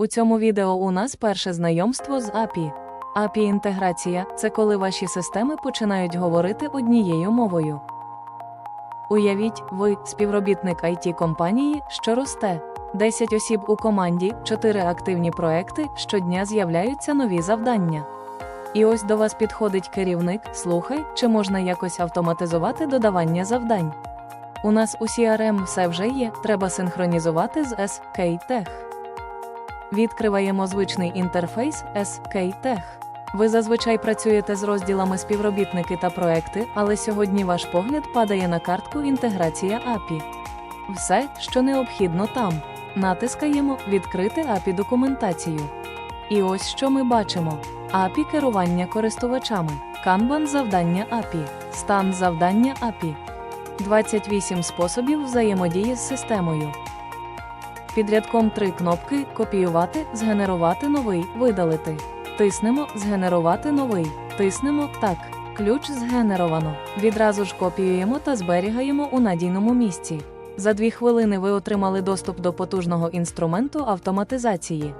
У цьому відео у нас перше знайомство з API. API-інтеграція це коли ваші системи починають говорити однією мовою. Уявіть, ви співробітник it компанії, що росте. 10 осіб у команді, 4 активні проекти, щодня з'являються нові завдання. І ось до вас підходить керівник, слухай, чи можна якось автоматизувати додавання завдань. У нас у CRM все вже є, треба синхронізувати з SK Tech. Відкриваємо звичний інтерфейс SK Tech. Ви зазвичай працюєте з розділами співробітники та проекти, але сьогодні ваш погляд падає на картку інтеграція API. Все, що необхідно там. Натискаємо Відкрити API документацію. І ось що ми бачимо: API керування користувачами, Kanban завдання API, стан завдання API, 28 способів взаємодії з системою. Під рядком три кнопки Копіювати, згенерувати новий, видалити. Тиснемо Згенерувати новий. Тиснемо Так. Ключ згенеровано. Відразу ж копіюємо та зберігаємо у надійному місці. За дві хвилини ви отримали доступ до потужного інструменту автоматизації.